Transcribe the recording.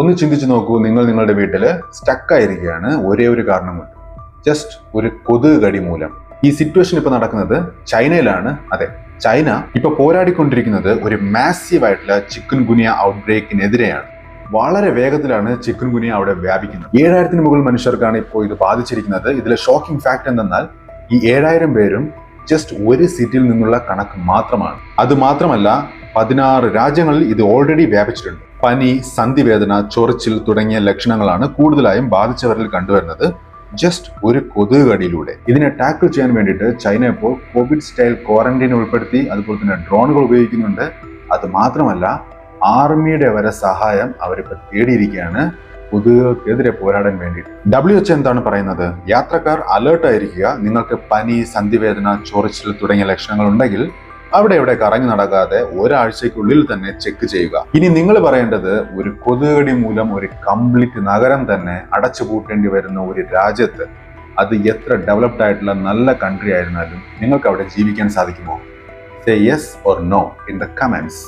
ഒന്ന് ചിന്തിച്ചു നോക്കൂ നിങ്ങൾ നിങ്ങളുടെ വീട്ടിൽ സ്റ്റക്കായിരിക്കുകയാണ് ഒരേ ഒരു കാരണം കൊണ്ട്. ജസ്റ്റ് ഒരു കൊതുക് കടി മൂലം. ഈ സിറ്റുവേഷൻ ഇപ്പൊ നടക്കുന്നത് ചൈനയിലാണ്. അതെ ചൈന ഇപ്പൊ പോരാടിക്കൊണ്ടിരിക്കുന്നത് ഒരു മാസീവ് ആയിട്ടുള്ള ചിക്കൻ ഗുനിയ ഔട്ട്ബ്രേക്കിനെതിരെയാണ് വളരെ വേഗത്തിലാണ് ചിക്കൻ ഗുനിയ അവിടെ വ്യാപിക്കുന്നത്. ഏഴായിരത്തിന് മുകളിൽ മനുഷ്യർക്കാണ് ഇപ്പോൾ ഇത് ബാധിച്ചിരിക്കുന്നത്. ഇതിലെ ഷോക്കിംഗ് ഫാക്ട് എന്തെന്നാൽ ഈ ഏഴായിരം പേരും ജസ്റ്റ് ഒരു സിറ്റിയിൽ നിന്നുള്ള കണക്ക് മാത്രമാണ്. അത് മാത്രമല്ല പതിനാറ് രാജ്യങ്ങളിൽ ഇത് ഓൾറെഡി വ്യാപിച്ചിട്ടുണ്ട്. പനി സന്ധിവേദന ചൊറിച്ചിൽ തുടങ്ങിയ ലക്ഷണങ്ങളാണ് കൂടുതലായും ബാധിച്ചവരിൽ കണ്ടുവരുന്നത്. ജസ്റ്റ് ഒരു കൊതുക് കടിയിലൂടെ ഇതിനെ ടാക്കിൾ ചെയ്യാൻ വേണ്ടിയിട്ട് ചൈന ഇപ്പോൾ കോവിഡ് സ്റ്റൈൽ ക്വാറന്റൈൻ ഉൾപ്പെടുത്തി അതുപോലെ തന്നെ ഡ്രോണുകൾ ഉപയോഗിക്കുന്നുണ്ട്. അത് മാത്രമല്ല ആർമിയുടെ വരെ സഹായം അവരിപ്പോൾ തേടിയിരിക്കുകയാണ്. കൊതുകുകൾക്കെതിരെ പോരാടാൻ വേണ്ടിയിട്ട്. ഡബ്ല്യു എച്ച് എന്താണ് പറയുന്നത്? യാത്രക്കാർ അലേർട്ട് ആയിരിക്കുക നിങ്ങൾക്ക് പനി സന്ധിവേദന ചൊറിച്ചിൽ തുടങ്ങിയ ലക്ഷണങ്ങൾ ഉണ്ടെങ്കിൽ അവിടെ ഇവിടെ കറങ്ങി നടക്കാതെ ഒരാഴ്ചക്കുള്ളിൽ തന്നെ ചെക്ക് ചെയ്യുക. ഇനി നിങ്ങൾ പറയേണ്ടത് ഒരു കൊതുകടി മൂലം ഒരു കംപ്ലീറ്റ് നഗരം തന്നെ അടച്ചുപൂട്ടേണ്ടി വരുന്ന ഒരു രാജ്യത്ത് അത് എത്ര ഡെവലപ്ഡ് ആയിട്ടുള്ള നല്ല കൺട്രി ആയിരുന്നാലും നിങ്ങൾക്ക് അവിടെ ജീവിക്കാൻ സാധിക്കുമോ? Say yes or no in the comments